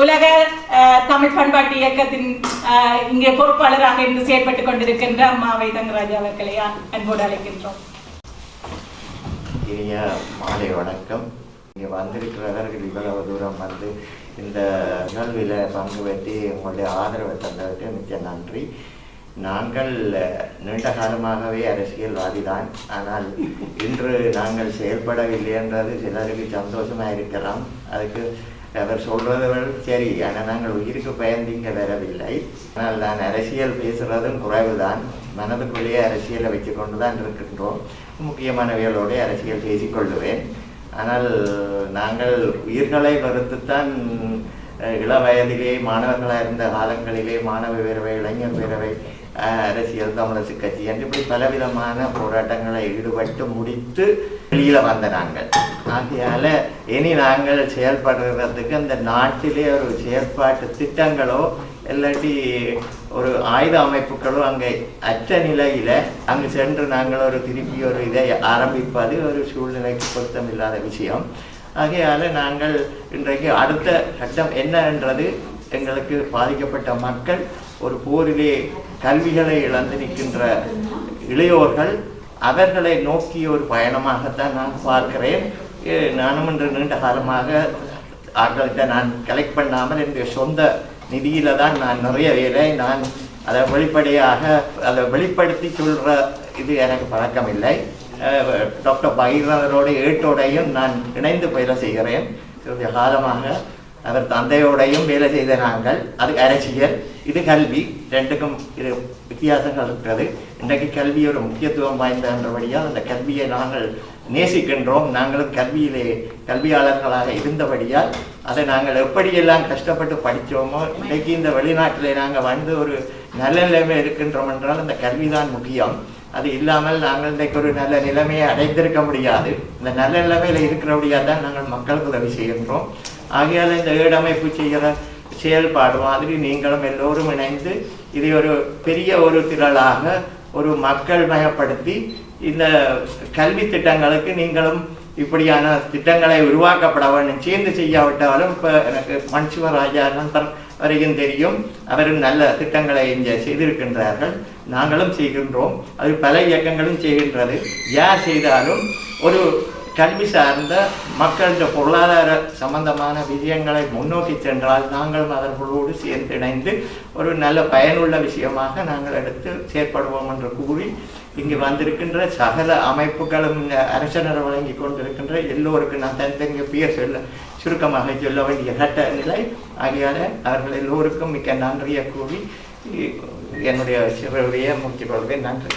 உலக அஹ், தமிழ் பண்பாட்டு இயக்கத்தின் இங்கே பொறுப்பாளராக இருந்து செயற்பட்டுக் கொண்டிருக்கின்ற அம்மா வைதங்கராஜ் அவர்களை அன்போடு அழைக்கின்றோம். இனிய மாலை வணக்கம். இங்கே வந்திருக்கிறவர்கள் இவ்வளவு தூரம் வந்து இந்த நிகழ்வில் பங்கு பெற்று உங்களுடைய ஆதரவை தந்ததற்கு மிக்க நன்றி. நாங்கள் நீண்ட காலமாகவே அரசியல்வாதி தான். ஆனால் இன்று நாங்கள் செயல்படவில்லை என்றது சிலருக்கு சந்தோஷமாக இருக்கலாம். அதுக்கு அவர் சொல்றதுகள் சரி. ஆனால் நாங்கள் உயிருக்கு பயந்திங்க வரவில்லை. ஆனால் நான் அரசியல் பேசுறதும் குறைவுதான். மனதுக்குள்ளேயே அரசியலை வச்சு கொண்டு தான் இருக்கின்றோம் முக்கியமானவைகளோடு அரசியல் பேசிக்கொள்ளுவேன். ஆனால் நாங்கள் உயிர்களை வறுத்துத்தான் இள வயதிலே மாணவர்களாக இருந்த காலங்களிலே மாணவ பேரவை இளைஞர் பேரவை அஹ், அரசியல் தமிழரசு கட்சி என்று இப்படி பலவிதமான போராட்டங்களை ஈடுபட்டு முடித்து வெளியில வந்த நாங்கள். ஆகையால இனி நாங்கள் செயல்படுறதுக்கு அந்த நாட்டிலே ஒரு செயற்பாட்டு திட்டங்களோ இல்லாட்டி ஒரு ஆயுத அமைப்புகளோ அங்கே அற்ற நிலையில அங்கு சென்று நாங்கள் ஒரு திருப்பி ஒரு இதை ஆரம்பிப்பது ஒரு சூழ்நிலைக்கு பொருத்தமில்லாத விஷயம். ஆகையால் நாங்கள் இன்றைக்கு அடுத்த கட்டம் என்னன்றது எங்களுக்கு பாதிக்கப்பட்ட மக்கள் ஒரு போரிலே கல்விகளை இழந்து நிற்கின்ற இளையோர்கள் அவர்களை நோக்கிய ஒரு பயணமாகத்தான் நான் பார்க்கிறேன். நானும் இன்று நீண்ட காலமாக அவர்கள்ட்ட நான் கலெக்ட் பண்ணாமல் என்னுடைய சொந்த நிதியில தான் நான் நிறைய வேலை நான் அதை வெளிப்படையாக அதை வெளிப்படுத்தி சொல்ற இது எனக்கு பழக்கம் இல்லை டாக்டர் பகீரனரோட ஏட்டோடையும் நான் இணைந்து பயில செய்கிறேன். சிறிது காலமாக அவர் தந்தையோடையும் வேலை செய்த நாங்கள். அது அரசியல் இது கல்வி. ரெண்டுக்கும் இது வித்தியாசங்கள் இருக்கிறது. இன்றைக்கு கல்வி ஒரு முக்கியத்துவம் வாய்ந்தன்றபடியால் அந்த கல்வியை நாங்கள் நேசிக்கின்றோம். நாங்களும் கல்வியிலே கல்வியாளர்களாக இருந்தபடியால் அதை நாங்கள் எப்படியெல்லாம் கஷ்டப்பட்டு படித்தோமோ இன்றைக்கு இந்த வெளிநாட்டிலே நாங்கள் வந்து ஒரு நல்ல நிலைமை இருக்கின்றோம் என்றால் அந்த கல்விதான் முக்கியம். அது இல்லாமல் நாங்கள் இன்றைக்கு ஒரு நல்ல நிலைமையை அடைந்திருக்க முடியாது. இந்த நல்ல நிலைமையில் இருக்கிறபடியாக தான் நாங்கள் மக்களுக்கு உதவி செய்கின்றோம். ஆகையால் இந்த ஈடமைப்பு செய்கிற செயல்பாடு மாதிரி நீங்களும் எல்லோரும் இணைந்து இதை ஒரு பெரிய ஒரு திரளாக ஒரு மக்கள் மயப்படுத்தி இந்த கல்வி திட்டங்களுக்கு நீங்களும் இப்படியான திட்டங்களை உருவாக்கப்பட வேண்டும். சேர்ந்து செய்யாவிட்டாலும் இப்போ எனக்கு மன்சுவராஜா நண்பர் வரைக்கும் தெரியும். அவரும் நல்ல திட்டங்களை இங்கே செய்திருக்கின்றார்கள். நாங்களும் செய்கின்றோம். அது பல இயக்கங்களும் செய்கின்றது. யார் செய்தாலும் ஒரு கல்வி சார்ந்த மக்களின் பொருளாதார சம்பந்தமான விஷயங்களை முன்னோக்கி சென்றால் நாங்களும் அவர்களோடு சேர்ந்திணைந்து ஒரு நல்ல பயனுள்ள விஷயமாக நாங்கள் எடுத்து செயற்படுவோம் என்று கூறி இங்கு வந்திருக்கின்ற சகல அமைப்புகளும் இந்த அரசனர் வழங்கி கொண்டிருக்கின்ற எல்லோருக்கும் நான் தனித்தனிய பேர் சொல்ல சுருக்கமாக சொல்ல வேண்டிய கட்ட நிலை ஆகையால அவர்கள் எல்லோருக்கும் மிக்க நன்றியை கூறி என்னுடைய சிறுவையை முடித்துக் கொள்வேன் நன்றி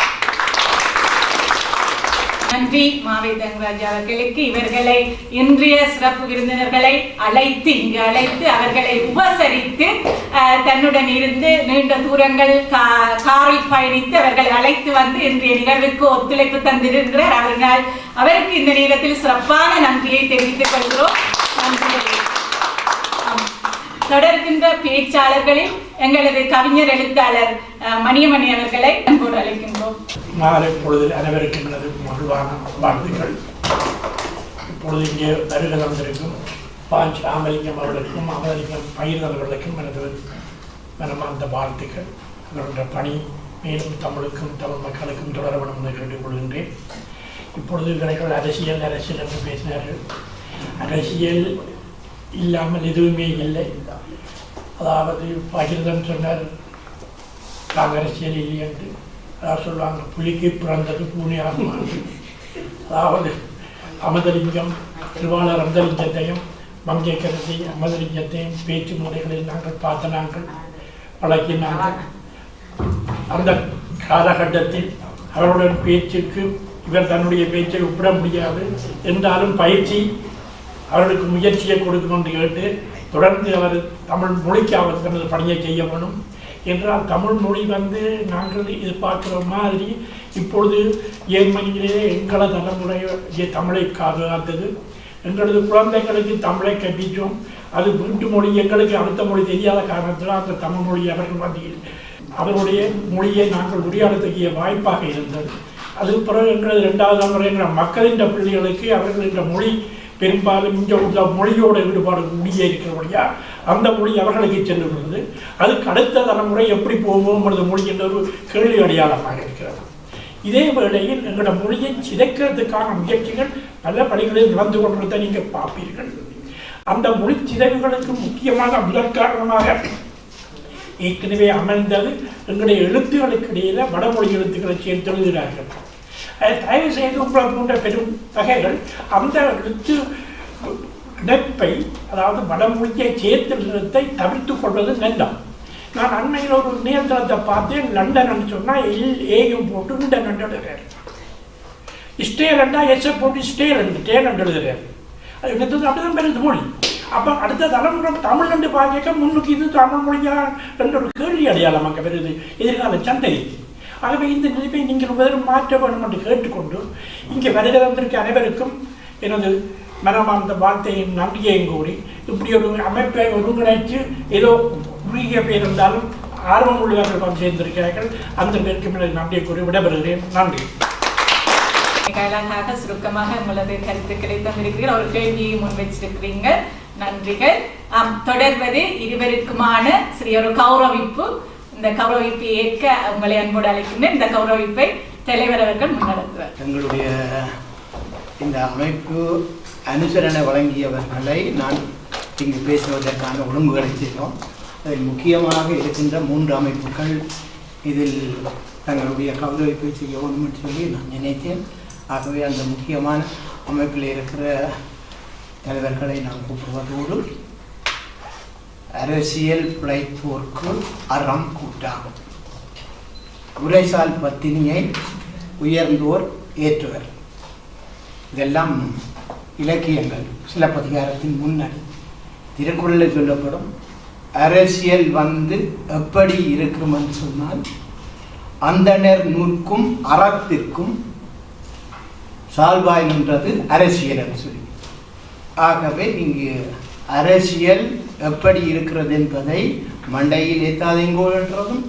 நன்றி மாவை தங்கராஜ் அவர்களுக்கு இவர்களை இன்றைய சிறப்பு விருந்தினர்களை அழைத்து இங்கு அழைத்து அவர்களை உபசரித்து அஹ், தன்னுடன் இருந்து நீண்ட தூரங்கள் கா- காரில் பயணித்து அவர்களை அழைத்து வந்து இன்றைய நிகழ்வுக்கு ஒத்துழைப்பு தந்திருக்கிறார் அவர்கள் அவருக்கு இந்த நேரத்தில் சிறப்பான நன்றியை தெரிவித்துக் கொள்கிறோம் தொடர்கின்ற பேச்சாளர்களில் எங்களது கவிஞர் எழுத்தாளர் அஹ், மணியமணி அவர்களை அன்போடு அழைக்கின்றோம். நாளை பொழுதில் அனைவருக்கும் எனது மகிழ்வான வாழ்த்துக்கள். இப்பொழுது இங்கே வருகை வந்திருக்கும் பாஞ்ச் ஆமலிங்கம் அவர்களுக்கும் அமலிங்கம் பயிர் அவர்களுக்கும் எனது மனமார்ந்த வாழ்த்துக்கள். அவர்களுடைய பணி மேலும் தமிழுக்கும் தமிழ் மக்களுக்கும் தொடர வேண்டும் என்று கேட்டுக்கொள்கின்றேன் இப்பொழுது கிடைக்கிற அரசியல் அரசியல் என்று பேசினார்கள். அரசியல் இல்லாமல் எதுவுமே இல்லை. அதாவது பகிர்தன் சொன்னார். காங்கிரசியல் இல்லை என்று. அதாவது சொல்லுவாங்க புலிக்கு பிறந்தது பூனையாக அதாவது அமதலிங்கம் திருவாளர் அமதலிங்கத்தையும் மங்கைக்கரசி அமதலிங்கத்தையும் பேச்சு முறைகளில் நாங்கள் பார்த்த நாங்கள் வழக்கினாங்க அந்த காலகட்டத்தில் அவருடன் பேச்சுக்கு இவர் தன்னுடைய பேச்சை ஒப்பிட முடியாது. என்றாலும் பயிற்சி அவர்களுக்கு முயற்சியை கொடுக்கணும் என்று கேட்டு தொடர்ந்து அவர் தமிழ் மொழிக்கு அவர் தனது பணியை செய்ய வேணும். என்றால் தமிழ் மொழி வந்து நாங்கள் எதிர்பார்க்குற மாதிரி இப்பொழுது ஏழ்மணியிலே எங்கள தலைமுறையை தமிழை காத்தது எங்களது குழந்தைகளுக்கு தமிழை கற்பித்தோம். அது வீட்டு மொழி எங்களுக்கு அடுத்த மொழி தெரியாத காரணத்தில் அந்த தமிழ் மொழி அவர்கள் மத்தியில் அவருடைய மொழியை நாங்கள் உரையாடத்துக்கிய வாய்ப்பாக இருந்தது. அதுக்கு பிறகு எங்களது ரெண்டாவது தலைமுறை எங்கள் மக்களின் பிள்ளைகளுக்கு அவர்கள் மொழி பெரும்பாலும் இங்கே உள்ள மொழியோட ஈடுபாடு மொழியே இருக்கிறபடியா அந்த மொழி அவர்களுக்கு சென்று விடுவது அதுக்கு அடுத்த தலைமுறை எப்படி போவோம் அந்த மொழி என்ற ஒரு கேள்வி அடையாளமாக இருக்கிறது. இதே வேளையில் எங்களோட மொழியை சிதைக்கிறதுக்கான முயற்சிகள் பல பணிகளில் நடந்து கொண்டிருந்த நீங்கள் பார்ப்பீர்கள். அந்த மொழி சிதைவுகளுக்கு முக்கியமாக முதல் காரணமாக ஏற்கனவே அமைந்தது எங்களுடைய எழுத்துக்களுக்கு இடையில வடமொழி எழுத்துக்களை சேர்த்து எழுதுகிறார்கள். தயவு செய்து உங்களை போன்ற பெரும் வகைகள் அந்த எழுத்து இணைப்பை அதாவது வடமொழியை சேர்த்து எழுத்தை தவிர்த்து கொள்வது நல்லம் நான் அண்மையில் ஒரு இணையதளத்தை பார்த்தேன் லண்டன் சொன்னால் எல் ஏயும் போட்டு லண்டன் எழுதுகிறார் ஸ்டேலண்டா எஸ்ஸை போட்டு ஸ்டே நண்டு டே டேலண்ட் எழுதுகிறார் அது என்னது? அப்படிதான் பெருது மொழி. அப்போ அடுத்த தலைமுறை தமிழ் என்று பார்க்க முன்னுக்கு இது தமிழ் மொழியா என்ற ஒரு கேள்வி அடையாளம் அங்கே வருது எதிர்கால சந்தை. ஆகவே இந்த நிலைப்பை நீங்கள் வேறு மாற்ற வேண்டும் என்று கேட்டுக்கொண்டு இங்கே வருகை வந்திருக்க அனைவருக்கும் எனது மனமார்ந்த வார்த்தையின் நன்றியையும் கூறி இப்படி ஒரு அமைப்பை ஒருங்கிணைத்து ஏதோ குறுகிய பேர் இருந்தாலும் ஆர்வம் உள்ளவர்கள் வந்து சேர்ந்திருக்கிறார்கள். அந்த பேருக்கு எனது நன்றியை கூறி விடைபெறுகிறேன். நன்றி. மிக அழகாக சுருக்கமாக உங்களது கருத்துக்களை தந்திருக்கிறீர்கள். ஒரு கேள்வியை முன்வைச்சிருக்கிறீங்க நன்றிகள். தொடர்வது இருவருக்குமான சிறிய ஒரு கௌரவிப்பு. இந்த கௌரவிப்பை ஏற்க உங்களை அன்போடு அழைக்கின்றேன். இந்த கௌரவிப்பை தலைவர் அவர்கள் முன்னெடுத்துவார். எங்களுடைய இந்த அமைப்பு அனுசரணை வழங்கியவர்களை நான் இங்கு பேசுவதற்கான ஒழுங்குகளை செய்தோம் அதில் முக்கியமாக இருக்கின்ற மூன்று அமைப்புகள். இதில் தங்களுடைய கௌரவிப்பை செய்ய வேண்டும் என்று சொல்லி நான் நினைத்தேன். ஆகவே அந்த முக்கியமான அமைப்பில் இருக்கிற தலைவர்களை நான் கூப்பிடுவதோடு அரசியல் பிழைப்போர்க்கு அறம் கூட்டாகும். உரைசால் பத்தினியை உயர்ந்தோர் ஏற்றுவர். இதெல்லாம் இலக்கியங்கள் சிலப்பதிகாரத்தின் முன்னணி. திருக்குறளில் சொல்லப்படும் அரசியல் வந்து எப்படி இருக்கும் என்று சொன்னால் அந்தனர் நூற்கும் அறத்திற்கும் சால்வாய் நின்றது அரசியல் என்று சொல்லி. ஆகவே இங்கு அரசியல் எப்படி இருக்கிறது என்பதை மண்டையில் ஏற்றாதீங்கோன்றதும்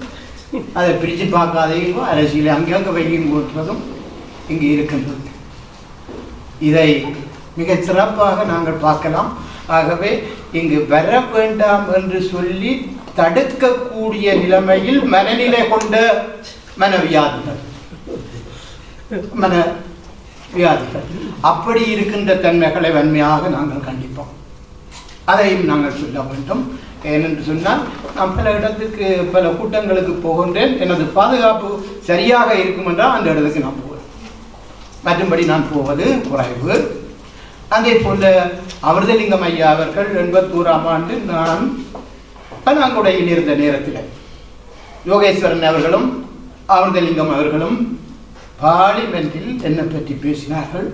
அதை பிரித்து பார்க்காதீங்கோ அரசியலை அங்கங்கே வையுங்கோன்றதும் இங்கு இருக்கின்றது. இதை மிகச் சிறப்பாக நாங்கள் பார்க்கலாம். ஆகவே இங்கு வர வேண்டாம் என்று சொல்லி தடுக்கக்கூடிய நிலைமையில் மனநிலை கொண்ட மனவியாதிகள். மன வியாதிகள் அப்படி இருக்கின்ற தன்மைகளை வன்மையாக நாங்கள் கண்டிப்போம். அதையும் நாங்கள் சொல்ல வேண்டும். ஏனென்று சொன்னால் நான் பல இடத்துக்கு பல கூட்டங்களுக்கு போகின்றேன். எனது பாதுகாப்பு சரியாக இருக்கும் என்றால் அந்த இடத்துக்கு நான் போவேன். மற்றும்படி நான் போவது குறைவு. அதே போல அமிர்தலிங்கம் ஐயா அவர்கள் எண்பத்தோராம் ஆண்டு நான் பனாங்குடையில் இருந்த நேரத்தில் யோகேஸ்வரன் அவர்களும் அமிர்தலிங்கம் அவர்களும் பார்லிமெண்டில் என்னை பற்றி பேசினார்கள்.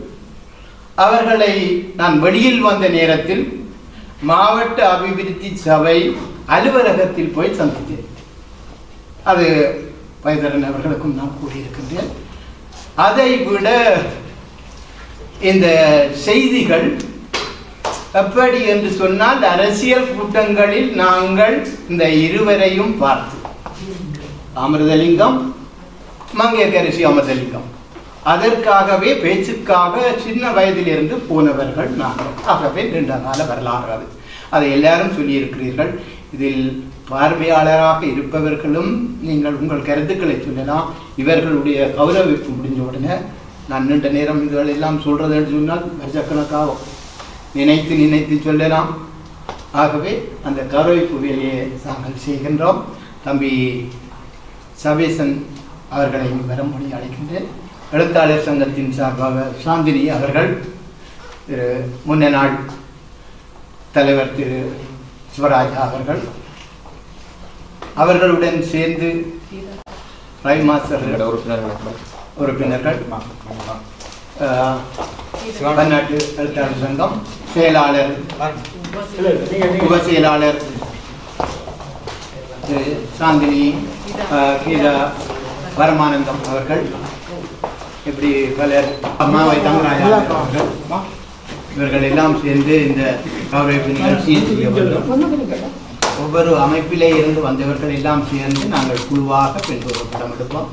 அவர்களை நான் வெளியில் வந்த நேரத்தில் மாவட்ட அபிவிருத்தி சபை அலுவலகத்தில் போய் சந்தித்தேன். அது வைதரன் அவர்களுக்கும் நான் கூறியிருக்கின்றேன். அதை விட இந்த செய்திகள் எப்படி என்று சொன்னால் அரசியல் கூட்டங்களில் நாங்கள் இந்த இருவரையும் பார்த்து. அமிர்தலிங்கம் மங்கையகரிசி அமிர்தலிங்கம். அதற்காகவே பேச்சுக்காக சின்ன வயதிலிருந்து போனவர்கள் நாங்கள். ஆகவே நீண்ட கால வரலாறு அது. அதை எல்லாரும் சொல்லியிருக்கிறீர்கள். இதில் பார்வையாளராக இருப்பவர்களும் நீங்கள் உங்கள் கருத்துக்களை சொல்லலாம். இவர்களுடைய கௌரவிப்பு முடிஞ்ச உடனே நான் நீண்ட நேரம் இதுகள் எல்லாம் சொல்றதுன்னு சொன்னால் வருஷக்கணக்காகும். நினைத்து நினைத்து சொல்லலாம். ஆகவே அந்த கௌரவிப்பு வேலையை நாங்கள் செய்கின்றோம். தம்பி சபேசன் அவர்களை வரும்படி அழைக்கின்றேன். எழுத்தாளர் சங்கத்தின் சார்பாக சாந்தினி அவர்கள் திரு முன்ன நாள் தலைவர் திரு சிவராஜா அவர்கள் அவர்களுடன் சேர்ந்து ரை மாஸ்டர் உறுப்பினர்கள் அஹ், பன்னாட்டு எழுத்தாளர் சங்கம் செயலாளர் உப செயலாளர் சாந்தினி கீதா பரமானந்தம் அவர்கள் இப்படி பலர் அம்மாவை அவர்கள் இவர்கள் எல்லாம் சேர்ந்து இந்த கௌரவிப்பு நிகழ்ச்சியை செய்ய வேண்டும். ஒவ்வொரு அமைப்பிலே இருந்து வந்தவர்கள் எல்லாம் சேர்ந்து நாங்கள் குழுவாக பின்புற படம் எடுப்போம்.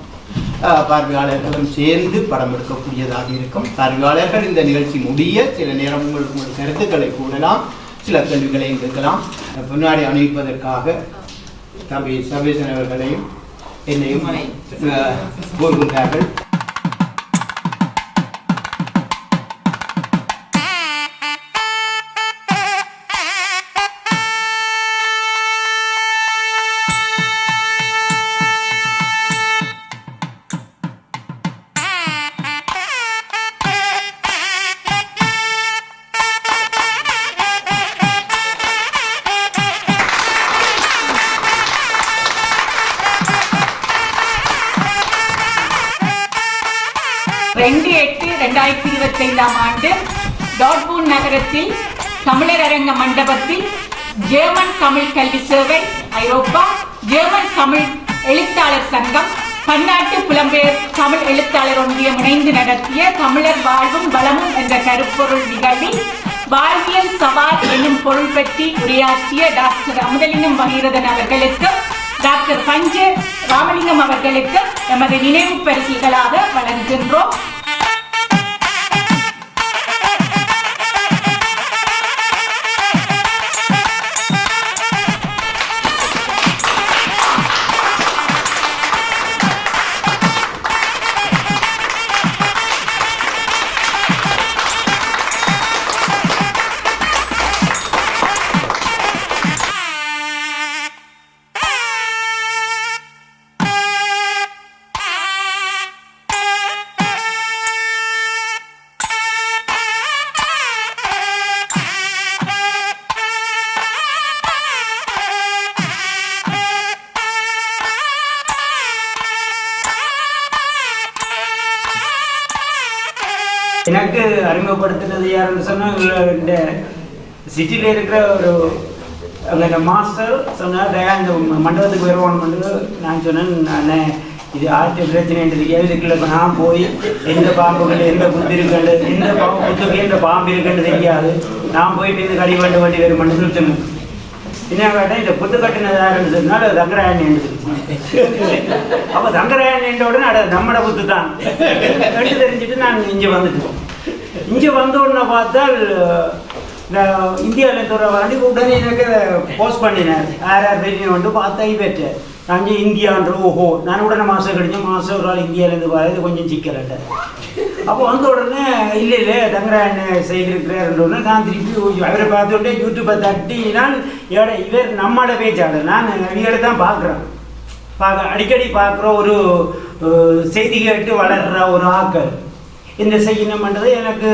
பார்வையாளர்களும் சேர்ந்து படம் எடுக்கக்கூடியதாக இருக்கும். பார்வையாளர்கள் இந்த நிகழ்ச்சி முடிய சில நேரம் உங்களுக்கு உங்கள் கருத்துக்களை கூறலாம் சில கேள்விகளையும் கேட்கலாம். முன்னாடி அணிவிப்பதற்காக தம்பி சபேசன் அவர்களையும் என்னையும் அஹ், மண்டபத்தில் ஜெர்மன் தமிழ் கல்வி சேவை ஐரோப்பா ஜெர்மன் தமிழ் எழுத்தாளர் சங்கம் பன்னாட்டு புலம்பெயர் தமிழ் எழுத்தாளர் ஒன்றியம் இணைந்து நடத்திய தமிழர் வாழ்வும் வளமும் என்ற கருப்பொருள் நிகழ்வில் வாழ்வியல் சவால் என்னும் பொருள் பற்றி உரையாற்றிய டாக்டர் அமுதலிங்கம் பகீரதன் அவர்களுக்கு டாக்டர் பஞ்ச ராமலிங்கம் அவர்களுக்கு எமது நினைவு பரிசுகளாக வழங்குகின்றோம். இந்த சிட்டியில் இருக்கிற ஒரு அங்கே மாஸ்டர் சொன்னார் "தயா, இந்த மண்டபத்துக்கு வருவான்னு நான் சொன்னேன். நான் இது ஆட்சி பிரச்சனைன்றது தெரியாது இப்போ நான் போய் எந்த பாம்புகள் எந்த புத்து இருக்குன்னு எந்த பாம்பு புத்துக்கு எந்த பாம்பு இருக்குன்னு தெரியாது. நான் போயிட்டு இது கடி வண்டி வண்டி வரும் மண்டபம் சொன்னேன் என்ன கேட்டால் இந்த புத்து கட்டினதாருன்னு சொன்னால் அது தங்கராயணி அப்போ தங்கராயணி உடனே அட நம்மட புத்து தான் ரெண்டு தெரிஞ்சுட்டு நான் இங்கே வந்துட்டேன் இங்கே வந்த உடனே பார்த்தால் இந்த இந்தியாவில் இருக்கிற வண்டி உடனே எனக்கு போஸ்ட் பண்ணினேன். யார் யார் பெரிய வந்து பார்த்தா பெற்றேன் நான் இங்கே இந்தியான்ற ஓஹோ நான் உடனே மாதம் கழிஞ்சு மாதம் ஒரு ஆள் இந்தியாவிலேருந்து வரது கொஞ்சம் சிக்கலட்டேன் அப்போ வந்த உடனே இல்லை இல்லை தங்கராயன் என்ன உடனே நான் திருப்பி அவரை பார்த்துட்டே யூடியூப்பை தட்டினால் நான் ஏட இவர் நம்மளோட பேச்சாளர். நான் இவரை தான் பார்க்குறேன். பார்க்க அடிக்கடி பார்க்குற ஒரு செய்தி கேட்டு வளர்கிற ஒரு ஆக்கள் இந்த செய்யணும்ன்றது எனக்கு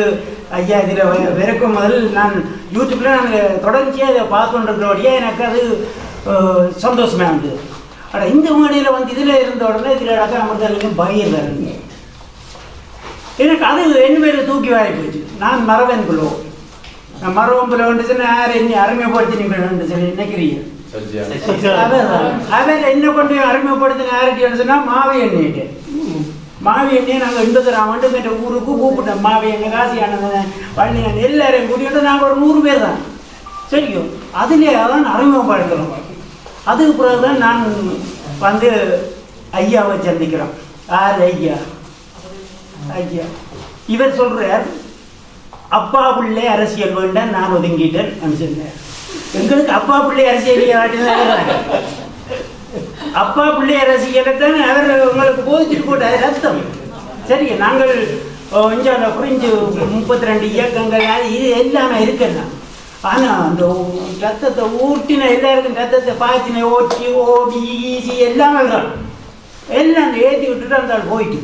ஐயா இதில் விறக்கும் முதல் நான் யூடியூப்பில் நான் தொடர்ச்சியாக இதை பார்த்துட்டு எனக்கு அது அஹ், சந்தோஷமா இருந்தது. அட இந்த மேடையில் வந்து இதில் இருந்த உடனே இதில் அடக்க அமிர்தலிங்கம் பயிர்றாருங்க எனக்கு அது என் பேர் தூக்கி வாரி போச்சு நான் மரவன் புலோ நான் மரவன் புலோ வந்துச்சுன்னா யார் என்ன அருமைப்படுத்தி நீங்கள் சொல்லி நினைக்கிறீங்க அவர் என்ன கொண்டு அருமைப்படுத்தின யார்கிட்ட சொன்னா மாவி எண்ணிட்டு மாவி நாங்கள் எண்பதாம் ஆண்டு ஊருக்கு கூப்பிட்டோம் மாவி காசியானவன் காசி பழனியன் எல்லாரையும் கூட்டிகிட்டு நாங்கள் ஒரு நூறு பேர் தான். சரிக்கும் அதிலே தான் அறிமுகப்படுத்துகிறோம் அதுக்கு பிறகு தான் நான் வந்து ஐயாவை சந்திக்கிறோம். யார் ஐயா? ஐயா. இவர் சொல்கிறார் அப்பா பிள்ளை அரசியல் வேண்டாம் நான் ஒதுங்கிட்டேன் சொன்னார் எங்களுக்கு அப்பா பிள்ளை அரசியல் அப்பா பிள்ளைய அரசியலை அவர் உங்களுக்கு போதிச்சுட்டு போட்டார் ரத்தம் சரி நாங்கள் கொஞ்சம் புரிஞ்சு முப்பத்தி ரெண்டு இயக்கங்கள் அது இது எல்லாமே இருக்குன்னா ஆனால் அந்த ரத்தத்தை ஊட்டின எல்லாருக்கும் ரத்தத்தை பாய்ச்சின ஓட்டி ஓடி ஈசி எல்லாமே தான் எல்லாம் ஏற்றி விட்டுட்டு அந்த ஆள் போயிட்டு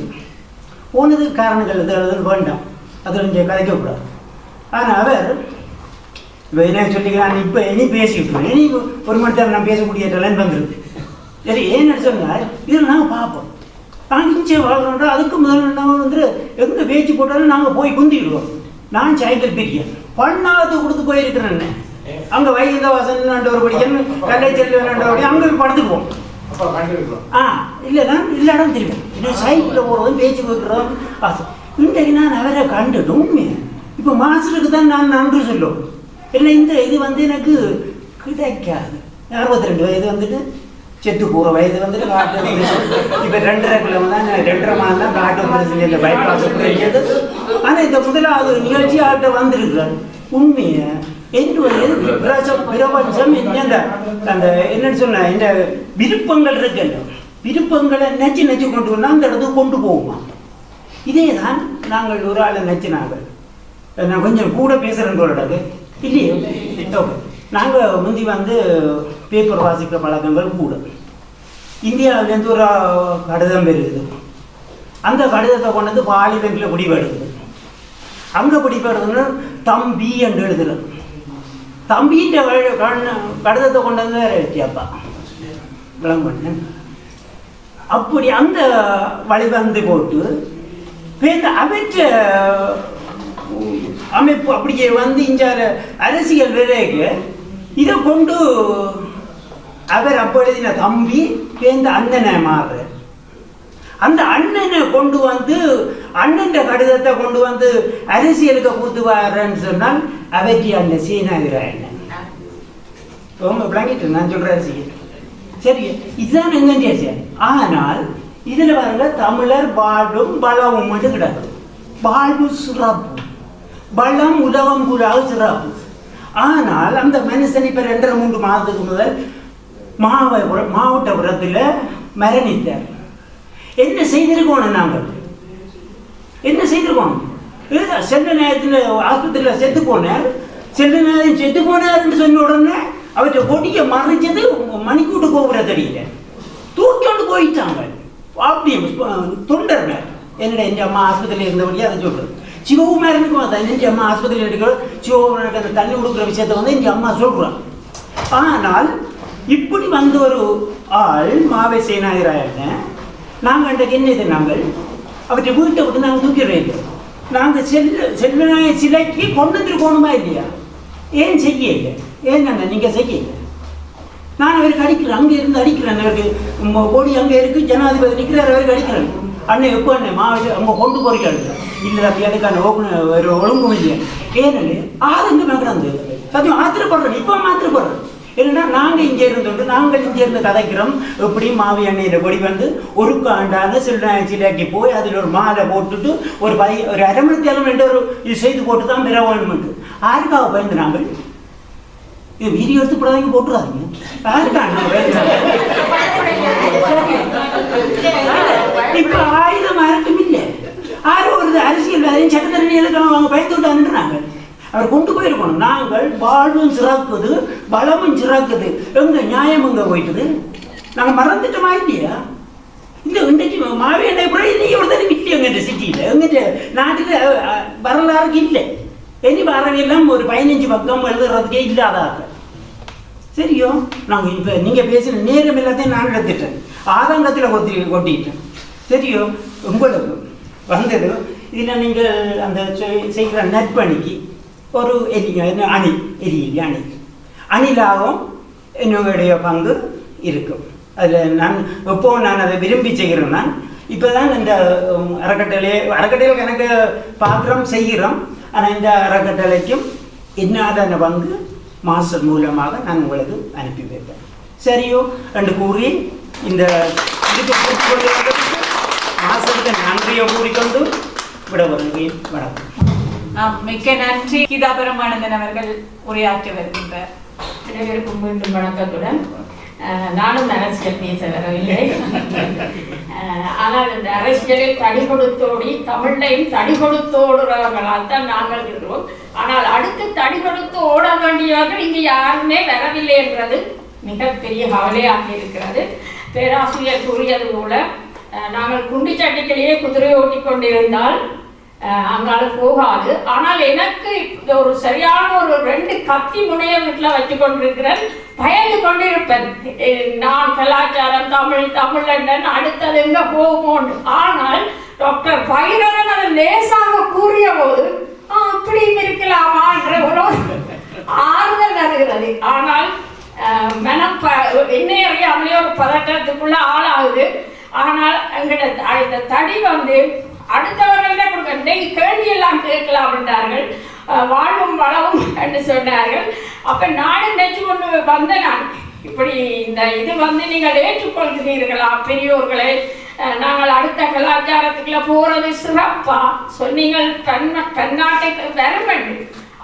போனதுக்கு காரணங்கள் இது அது வேண்டாம். அது கொஞ்சம் கதைக்கக்கூடாது. ஆனால் அவர் இப்போ என்ன சொல்லிக்கிறான் இப்போ இனி பேசிவிட்டோம் இனி ஒரு மணி நேரம் நான் பேசக்கூடிய டலன் வந்துருக்கு சரி ஏன்னு சொன்னால் இதில் நாங்கள் பார்ப்போம். நாங்கள் இங்கே வாழ்கிறோம் அதுக்கு முதல்ல நாங்கள் வந்து எங்கே பேச்சு போட்டாலும் நாங்கள் போய் குந்திடுவோம். நான் சைக்கிள் பிரியன் பண்ணாவது கொடுத்து போயிருக்கிறேன் அங்கே வைகுந்தவாசன் ஒரு படிக்கன் கல்லை செல்வன் படி அங்கே படுத்துக்குவோம். ஆ இல்லை நான் இல்லை இடம் தெரியும் என்ன சைக்கிளில் போகிறதும் பேச்சு வைக்கிறோம் ஆசை. இன்றைக்கு நான் அவரை கண்டுடும் இப்போ மாஸ்டருக்கு தான் நான் நன்றி சொல்லுவோம் இல்லை இந்த இது வந்து எனக்கு கிடைக்காது. அறுபத்தி ரெண்டு வயது வந்துட்டு செத்து போகிற வயது வந்துட்டு காட்டு இப்போ ரெண்டரை கிலோமீட்டர் தான் ரெண்டரை மாதம் தான் காட்டு பிரச்சனை இந்த பைபாஸ் ஆனால் இந்த முதலாவது நிகழ்ச்சி ஆட்ட வந்திருக்கிறார் உண்மையை என்னுடைய பிரபஞ்சம் பிரபஞ்சம் என்ன அந்த அந்த என்னன்னு சொன்ன இந்த விருப்பங்கள் இருக்குல்ல விருப்பங்களை நச்சு நச்சு கொண்டு வந்தால் அந்த இடத்துக்கு கொண்டு போகுமா? இதே தான் நாங்கள் ஒரு ஆளை நச்சினாங்க நான் கொஞ்சம் கூட பேசுகிறேன் போலடாது இல்லையே? நாங்கள் முந்தி வந்து பேப்பர் வாசிக்கிற பழக்கங்கள் கூட இந்தியாவிலேருந்து ஒரு கடிதம் பெறுது அந்த கடிதத்தை கொண்டு வந்து பார்லிமெண்ட்டில் குடிபெடுக்குது அங்கே குடிபெடுதுன்னு தம்பி என்று எழுதுறோம் தம்பின்ற கடிதத்தை கொண்டு வந்து வச்சியாப்பா விளம்பண்ணன் அப்படி அந்த வழிவந்து போட்டு பேர் அமைச்ச அமைப்பு அப்படியே வந்து இஞ்சார அரசியல் விலைக்கு இதை கொண்டு அவர் அப்பொழுதின தம்பி பேர்ந்த அண்ணனை மாறு அந்த அண்ணனை கொண்டு வந்து அண்ணன் கடிதத்தை கொண்டு வந்து அரசியலுக்கு கொடுத்து சொன்னால் அவற்றி அந்த சீனாகிறான் ரொம்ப விளங்கிட்டு நான் சொல்றேன் அரசியல். சரி இதுதான் எங்க அரசியல் ஆனால் இதுல வரல தமிழர் வாழும் பலவும் மட்டும் கிடக்கு. வாழ்வு சிறப்பு. பலம் உலகம் பூராக சிறப்பு. ஆனால் அந்த மனுஷன் இப்ப ரெண்டரை மூன்று மாதத்துக்கு முதல் மாவபுரம் மாவட்டபுரத்தில் மரணித்தார். என்ன செய்திருக்கோம் நாங்கள்? என்ன செய்திருக்கோம்? சென்ற நேரத்தில் ஆஸ்பத்திரியில் செத்து போனார். சென்ற நேரம் செத்து போனார்னு சொன்ன உடனே அவற்றை கொடியை மறைச்சது மணிக்கூட்டு கோபுர தெரியல தூக்கி போயிட்டாங்க. அப்படி தொண்டர்ங்க என்னடா என் அம்மா ஆஸ்பத்திரியில் இருந்தபடியே அதை சொல்கிறது சிவகுமாரனுக்கும் அதான் என் அம்மா ஆஸ்பத்திரியில் இருக்கிற சிவகுமாரனுக்கு அந்த தண்ணி கொடுக்குற விஷயத்தை வந்து என் அம்மா சொல்கிறான் ஆனால் இப்படி வந்த ஒரு ஆள் மாவை சேனாயிராயன்னு நாங்கள் அந்த என்ன இது நாங்கள் அவற்றை வீட்டை விட்டு நாங்கள் தூக்கிடுறோம் நாங்கள் செல்ல செல்வநாய சிலைக்கு கொண்டு வந்துருக்கணுமா இல்லையா? ஏன் செய்யல? ஏன் நாங்கள் நீங்கள் செய்யல? நான் அவருக்கு அடிக்கிறேன். அங்கே இருந்து அடிக்கிறேன். அவருக்கு கோடி அங்கே இருக்கு. ஜனாதிபதி நிற்கிறார் அவருக்கு அடிக்கிறேன். அண்ணன் எப்போ அண்ணன் மாவட்ட அங்கே கொண்டு போறீங்க இல்லை அப்படி அதுக்கான ஓப்பன ஒரு ஒழுங்கும் இல்லையா ஏன்னு ஆறுங்க மேக்கிறாந்து சத்தியம் ஆத்திரப்படுறேன். இப்போ மாத்திரப்படுறேன் இல்லைன்னா நாங்கள் இங்கே இருந்துட்டு நாங்கள் இங்கே இருந்து கதைக்கிறோம். எப்படி மாவி எண்ணெயில் கொடி வந்து ஒரு காண்டான சில்லாக்கி போய் அதில் ஒரு மாலை போட்டுட்டு ஒரு பை ஒரு அரை மணி தேலம் ரெண்டு ஒரு இது செய்து போட்டு தான் மிர வேணுமெண்டு யாருக்காக பயந்து நாங்கள் இது வீடியோ எடுத்து போடாதீங்க போட்டுறாதீங்க. இப்ப ஆயுதம் யாருக்கும் இல்லை. ஆறு ஒரு அரசியல் வேலையும் சட்டத்தரணிகளுக்கு அவங்க பயந்து விட்டாங்கன்றாங்க. அவர் கொண்டு போயிருக்கணும். நாங்கள் வாழ்வும் சிறக்குது பலமும் சிறக்குது. எங்க நியாயம் எங்க போயிட்டுது? நாங்கள் மறந்துட்டோமா இல்லையா? இந்த இன்றைக்கு மாவேண்டை கூட இன்னைக்கு ஒரு தடவை இல்லை எங்கிட்ட சிட்டியில் எங்கிட்ட நாட்டில் வரலாறுக்கு இல்லை. இனி வரவெல்லாம் ஒரு பதினஞ்சு பக்கம் எழுதுறதுக்கே இல்லாதாங்க. சரியோ? நாங்கள் இப்போ நீங்கள் பேசின நேரம் எல்லாத்தையும் நான் எடுத்துட்டேன். ஆதங்கத்தில் கொத்தி கொட்டிட்டேன். சரியோ? உங்களுக்கு வந்தது. இதில் நீங்கள் அந்த செய்கிற நற்பணிக்கு ஒரு எலி அணி எரியல் அணி அணிலாகவும் என்னுடைய பங்கு இருக்கும் அதில் நான் எப்போ நான் அதை விரும்பி செய்கிறேன் இப்போ தான் இந்த அறக்கட்டளை அறக்கட்டளை எனக்கு பாத்திரம் செய்கிறோம் ஆனால் இந்த அறக்கட்டளைக்கும் என்னாதான பங்கு மாஸ்டர் மூலமாக நான் உங்களுக்கு அனுப்பி வைப்பேன் சரியோ என்று கூறி இந்த இதுக்கு மாஸ்டருக்கு நன்றியை கூறிக்கொண்டு விட வருகிறேன் வணக்கம் மிக்க நன்றி. கீதா அவர்கள் உரையாற்றி வருகின்றார் அனைவருக்கும் மீண்டும் வணக்கத்துடன். நானும் அரசியல் பேச வரவில்லை ஆனால் இந்த அரசியலில் தடி கொடுத்தோடி தமிழையும் தடி கொடுத்தோடுறவர்களால் தான் நாங்கள் இருக்கிறோம். ஆனால் அடுத்து தடி கொடுத்து ஓட வேண்டியவர்கள் இங்கு யாருமே வரவில்லை என்றது மிகப்பெரிய கவலையாக இருக்கிறது. பேராசிரியர் கூறியது போல நாங்கள் குண்டிச்சட்டிக்கிலேயே குதிரை ஓட்டி கொண்டிருந்தால் அங்கால போகாது. ஆனால் எனக்கு ஒரு சரியான ஒரு ரெண்டு கத்தி முனைய வீட்டில் வச்சு கொண்டிருக்கிறேன் பயந்து கொண்டிருப்பேன். நான் கலாச்சாரம் தமிழ் தமிழன் அடுத்தது எங்க போகுமோன்னு. ஆனால் டாக்டர் பைரவன் அதை லேசாக கூறிய போது அப்படியும் இருக்கலாமா? என்ற ஒரு ஆறுதல் வருகிறது. ஆனால் மனம் ப என்னை அறியாமலே ஒரு பதட்டத்துக்குள்ள ஆளாகுது. ஆனால் எங்கள்கிட்ட இந்த தடி வந்து அடுத்தவர்களிடம் கொடுக்க இன்னைக்கு கேள்வி எல்லாம் கேட்கலாம் என்றார்கள். வாழ்வும் வளவும் என்று சொன்னார்கள். அப்ப நானும் நினைச்சு கொண்டு வந்த நான். இப்படி இந்த இது வந்து நீங்கள் ஏற்றுக்கொள்கிறீர்களா பெரியோர்களே? நாங்கள் அடுத்த கலாச்சாரத்துக்குள்ள போறது சிறப்பா? சொன்னீங்கள் தன் தன்னாட்டுக்கு வரமெண்டு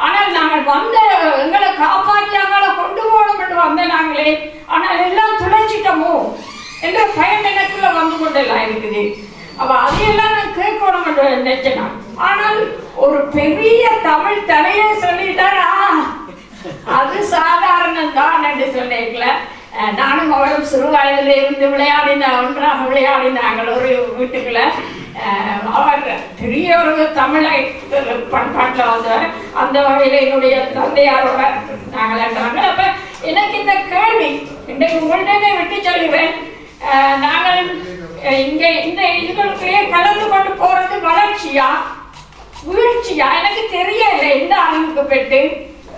ஆனால் நாங்கள் வந்த எங்களை காப்பாற்றி அவங்கள கொண்டு போகணும் வந்த நாங்களே. ஆனால் எல்லாம் துளைச்சிட்டோமோ? என்ற பயம் எனக்குள்ள வந்து கொண்டெல்லாம் இருக்குது. அப்ப அதையெல்லாம் நான் கேட்கணும் நினைச்சேன் ஆனால் ஒரு பெரிய தமிழ் தலையை சொல்லிட்டாரா? அது சாதாரணம் தான் என்று சொன்னேன்ல நானும் அவளும் சிறு வயதில் இருந்து விளையாடின ஒன்றாக விளையாடினாங்கள் ஒரு வீட்டுக்குள்ள. அவர் பெரிய ஒரு தமிழை பண்பாட்டில் வந்தவர். அந்த வகையில் என்னுடைய தந்தையாரோட நாங்கள் என்றாங்க அப்ப எனக்கு இந்த கேள்வி இன்றைக்கு உங்கள்கிட்ட விட்டு சொல்லுவேன். நாங்கள் அஹ் இங்கே இந்த இதுகளுக்குள்ளே கலந்து கொண்டு போறது வளர்ச்சியா வீழ்ச்சியா எனக்கு தெரியல எந்த அறிவுக்கு பெற்று?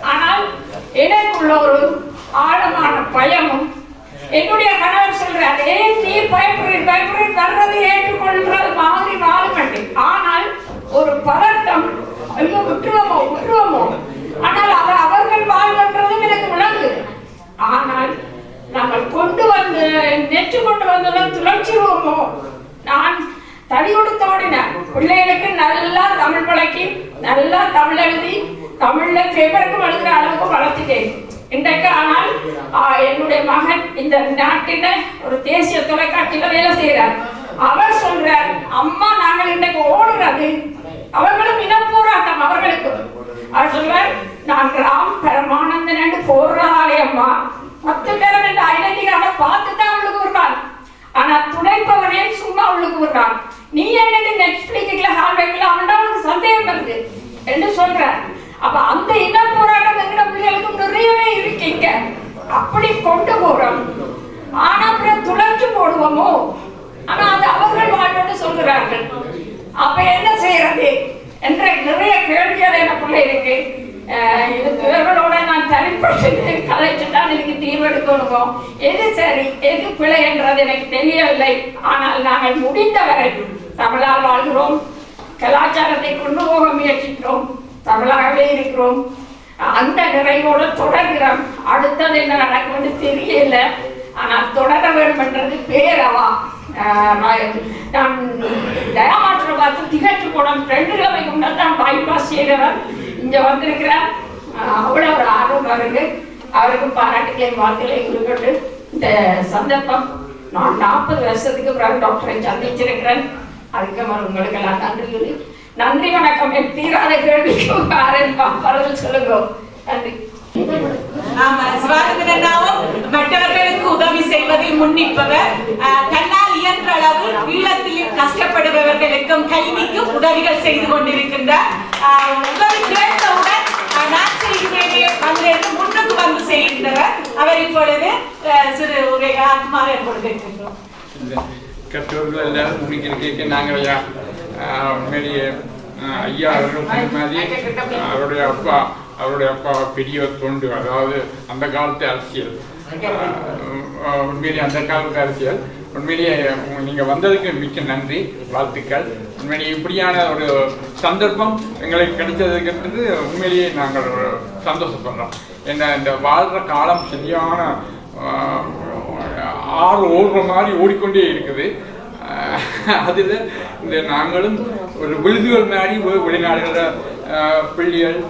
ஆனால் எனக்குள்ள ஒரு ஆழமான பயமும் என்னுடைய கணவர் சொல்றார் ஏன் நீ பயப்படுறீர் பயப்படுறீர் வர்றதை ஏற்றுக்கொள்றது மாதிரி வாழ ஆனால் ஒரு பதட்டம் ஐயோ விட்டுருவோமோ விட்டுருவோமோ ஆனால் அது அவர்கள் வாழ்வன்றதும் எனக்கு விளங்கு. ஆனால் நாங்கள் கொண்டு வந்து நெற்று கொண்டு வந்ததும் துளைச்சிருவோமோ நான் தடி கொடுத்து பிள்ளைகளுக்கு நல்லா தமிழ் பழக்கி நல்லா தமிழ் எழுதி தமிழ்ல பேப்பருக்கும் எழுதுற அளவுக்கு வளர்த்துட்டேன். இன்றைக்கு ஆனால் என்னுடைய மகன் இந்த நாட்டில ஒரு தேசிய தொலைக்காட்சியில வேலை செய்கிறார் அவர் சொல்றார் அம்மா நாங்கள் இன்றைக்கு ஓடுறது. அவர்களும் இனப்போராட்டம் அவர்களுக்கு. அவர் சொல்வார் நான் ராம் பரமானந்தன் என்று போடுறதாலே அம்மா. பத்து பேரம் என்ற ஐடென்டிக்காக பார்த்துதான் பார்த்து தான் அவளுக்கு விடுறான் ஆனா துணைப்பவனே சும்மா உள்ளுக்கு விடுறான் நீ என்னட்டு நெட்ஃபிளிக்ல ஹார்வேக்கில் அவன்டா அவனுக்கு சந்தேகம் வருது. என்று சொல்றார். அப்ப அந்த இன போராட்டம் எங்கிற பிள்ளைகளுக்கு நிறையவே இருக்கீங்க அப்படி கொண்டு போறோம். ஆனா அப்புறம் துளைச்சு போடுவோமோ? ஆனா அது அவர்கள் வாழ்வுன்னு சொல்கிறார்கள். அப்ப என்ன செய்யறது? என்ற நிறைய கேள்விகள் எனக்குள்ள இருக்கு. இது இவர்களோட நான் தனிப்பட்டு கலைச்சுதான் எனக்கு தீர்வெடுக்கணும் எது சரி எது பிழை என்றது எனக்கு தெரியவில்லை ஆனால் நாங்கள் முடிந்தவரை தமிழால் வாழ்கிறோம் கலாச்சாரத்தை கொண்டு போக முயற்சிக்கிறோம் தமிழாகவே இருக்கிறோம் அந்த நிறைவோடு தொடர்கிறோம் அடுத்தது என்ன நடக்கும்னு தெரியல ஆனால் தொடர வேண்டும் என்றது பேரவா நான் தயாமாற்றம் பார்த்து திகழ்ச்சி போனோம் ரெண்டு கொண்டு தான் பைபாஸ் செய்கிறவன் இங்கே வந்திருக்கிறார் அவ்வளவு அவ்வளோ ஒரு ஆர்வம் இருக்கு அவருக்கு பாராட்டுகளையும் வாழ்த்துக்களையும் கொடுக்கட்டு இந்த சந்தர்ப்பம் நான் நாற்பது வருஷத்துக்கு பிறகு டாக்டரை சந்திச்சிருக்கிறேன். அதுக்கு அவர் உங்களுக்கு எல்லாம் நன்றி சொல்லி நன்றி வணக்கம். என் தீராத கேள்விக்கு பதில் சொல்லுங்க. நன்றி. ஆமா மற்றவர்களுக்கு உதவி செய்வதில் முன்னிப்பவர் கண்ணா இயன்ற அளவு ஈழத்தில் கஷ்டப்படுபவர்களுக்கும் கல்விக்கும் உதவிகள் செய்து கொண்டிருக்கின்ற உதவி கேட்டவுடன் நான் செய்கிறேனே வந்து முன்னுக்கு வந்து செய்கின்றவர். அவர் இப்பொழுது சிறு உரை ஆத்மாவை கொடுத்திருக்கின்றோம். கற்றோர்கள் எல்லாரும் உங்களுக்கு முடிக்கிறதுக்கு நாங்கள் உண்மையிலேயே ஐயா அவர்கள் சொன்ன மாதிரி அவருடைய அப்பா அவருடைய அப்பா பெரிய தொண்டு அதாவது அந்த காலத்து அரசியல். ஆஹ், உண்மையிலேயே அந்த காலத்து அரசியல். உண்மையிலேயே நீங்கள் வந்ததுக்கு மிக்க நன்றி வாழ்த்துக்கள். உண்மையிலேயே இப்படியான ஒரு சந்தர்ப்பம் எங்களுக்கு கிடைச்சதுக்குன்றது உண்மையிலேயே நாங்கள் ஒரு சந்தோஷப்படுறோம். என்ன இந்த வாழ்கிற காலம் சரியான ஆறு ஓடுற மாதிரி ஓடிக்கொண்டே இருக்குது. அதில் இந்த நாங்களும் ஒரு விழுதுகள் மாதிரி வெ- வெளிநாடுகளில் பிள்ளைகள்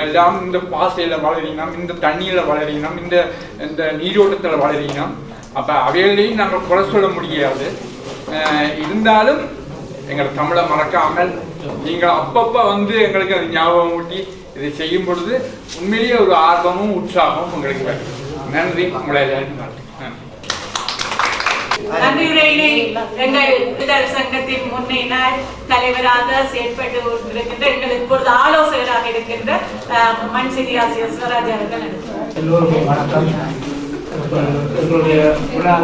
எல்லாம் இந்த பாசையில் வளரினோம் இந்த தண்ணியில் வளரினோம் இந்த இந்த நீரோட்டத்தில் வளரினோம். அப்போ அவைகளையும் நாங்கள் குறை சொல்ல முடியாது. இருந்தாலும் எங்கள் தமிழை மறக்காமல் நீங்கள் அப்பப்போ வந்து எங்களுக்கு அது ஞாபகம் ஊட்டி இதை செய்யும் பொழுது உண்மையிலேயே ஒரு ஆர்வமும் உற்சாகமும் உங்களுக்கு வரும். நன்றி. உங்களை எல்லாருக்கும் நன்றி. உரையினை எங்கள் சங்கத்தின் முன்னினார் தலைவராக செயற்பட்டு கொண்டிருக்கின்ற எங்களுக்கு இப்பொழுது ஆலோசகராக இருக்கின்ற அஹ், மண்சிதி ஆசிரியர் சிவராஜ் அவர்கள். எல்லோருக்கும் வணக்கம். எங்களுடைய விழா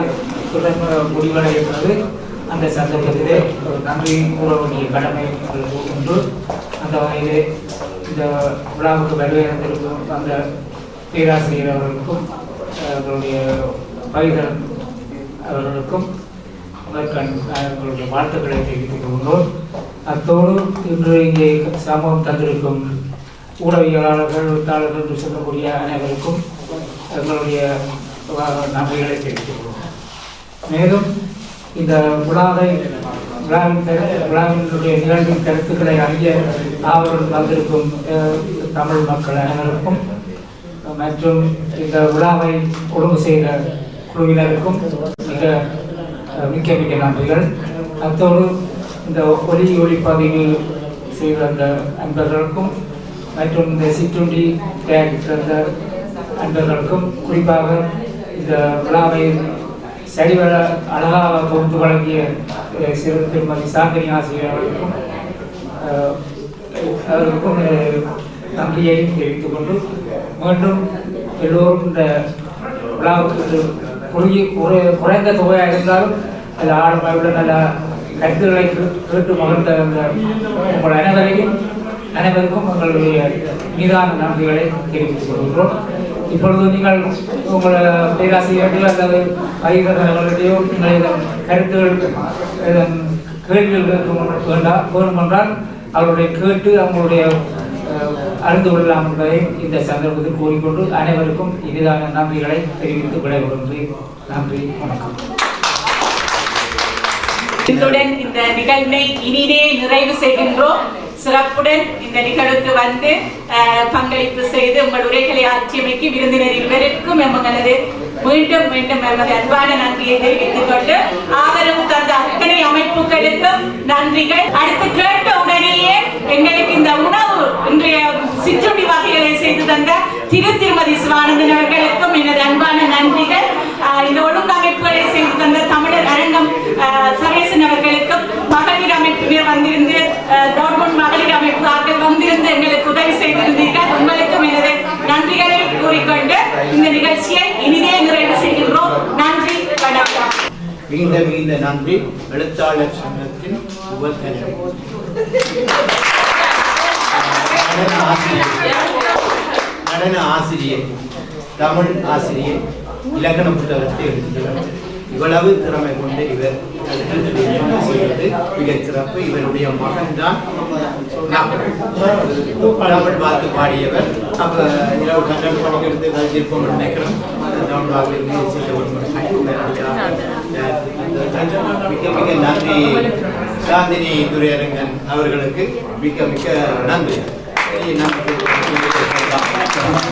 தொடர்பு முடிவடை என்பது அந்த சந்தர்ப்பத்திலே ஒரு நன்றி கூற வேண்டிய கடமை எங்களுக்கு உண்டு. அந்த வகையிலே இந்த விழாவுக்கு வருகையிருந்திருக்கும் அந்த பேராசிரியர் அவர்களுக்கும் எங்களுடைய பயிர்கள் அவர்களுக்கும் எங்களுடைய வாழ்த்துக்களை தெரிவித்துக் கொண்டோம் அத்தோடு இன்று இங்கே சமூகம் தந்திருக்கும் ஊடகவியலாளர்கள் எழுத்தாளர்கள் என்று சொல்லக்கூடிய அனைவருக்கும் எங்களுடைய நம்பிகளை நன்றிகளை மேலும் இந்த விழாவை விழாவின் விழாவினுடைய நிகழ்வின் கருத்துக்களை அறிய ஆவலுடன் வந்திருக்கும் தமிழ் மக்கள் அனைவருக்கும் மற்றும் இந்த விழாவை ஒழுங்கு செய்த குழுவினருக்கும் மிக மிக்க மிக்க நன்றிகள். அத்தோடு இந்த ஒலி ஒளிப்பதிவு செய்த அந்த அன்பர்களுக்கும் மற்றும் இந்த சிற்றுண்டி தயாரித்த அன்பர்களுக்கும் குறிப்பாக இந்த விழாவை சரிவர அழகாக தொகுத்து வழங்கிய சிறு திருமதி சாந்தினி ஆசிரியர் அவர்களுக்கும் அஹ், அவர்களுக்கும் நன்றியையும் தெரிவித்துக் கொண்டு மீண்டும் எல்லோரும் இந்த விழாவுக்கு குறுகி குறை குறைந்த தொகையாக இருந்தாலும் அது ஆழமாக நல்ல கருத்துக்களை கேட்டு மகிழ்ந்த உங்கள் அனைவரையும் அனைவருக்கும் உங்களுடைய மீதான நன்றிகளை தெரிவித்துக் கொள்கிறோம். இப்பொழுது நீங்கள் உங்கள் பேராசிரியர்கள் அல்லது பயிர்களுடையோ நீங்கள் கருத்துகள் கேள்விகள் கேட்க வேண்டாம் வேண்டுமென்றால் அவருடைய கேட்டு அவங்களுடைய அறிந்து கொள்ளலாம் என்பதை இந்த சந்தர்ப்பத்தில் கூறிக்கொண்டு அனைவருக்கும் இனிதான நன்றிகளை தெரிவித்து விடைபெறுகிறேன் நன்றி வணக்கம். இத்துடன் இந்த நிகழ்வை இனிதே நிறைவு செய்கின்றோம். சிறப்புடன் இந்த நிகழ்வுக்கு வந்து பங்களிப்பு செய்து உங்கள் உரைகளை ஆட்சியமைக்கு விருந்தினர் இருவருக்கும் எமங்களது மீண்டும் மீண்டும் எமது அன்பான நன்றியை தெரிவித்துக் கொண்டு ஆதரவு தந்த அத்தனை அமைப்புகளுக்கும் நன்றிகள். அடுத்து கேட்ட உடனேயே எங்களுக்கு இந்த உணவு இன்றைய சிற்றுண்டி வகைகளை செய்து தந்த திரு திருமதி சிவானந்தன் அவர்களுக்கும் எனது அன்பான நன்றிகள். இந்த ஒழுங்கமைப்புகளை செய்து தந்த தமிழர் அரங்கம் சரேசன் அவர்களுக்கு மகளிர் அமைப்பினர் வந்திருந்து ஆஹ் டோர்மன் மகளிர் அமைப்பு ஆட்கள் வந்திருந்து எங்களுக்கு உதவி செய்திருந்தீர்கள் உங்களுக்கும் எனது நன்றிகளை கூறிக்கொண்டு இந்த நிகழ்ச்சியை இனிதே நிறைவு செய்கின்றோம் நன்றி வணக்கம் மிகுந்த மிகுந்த நன்றி எழுத்தாளர் சங்கத்தின் உபத்தலைவர் நடன ஆசிரியர். தமிழ் ஆசிரியர் இலக்கண புத்தகத்தை எழுதுகிறார். இவ்வளவு திறமை கொண்டு இவர் செய்வது மிக சிறப்பு. இவருடைய மகன்தான் தமிழ் பார்த்து பாடியவர். அப்ப இரவு கண்டல் படிக்கிறது கல்விப்போம் நினைக்கிறோம். தமிழ் மிக நன்றி சாந்தினி துரையரங்கன் அவர்களுக்கு மிக்க மிக்க நன்றி. நன்றி.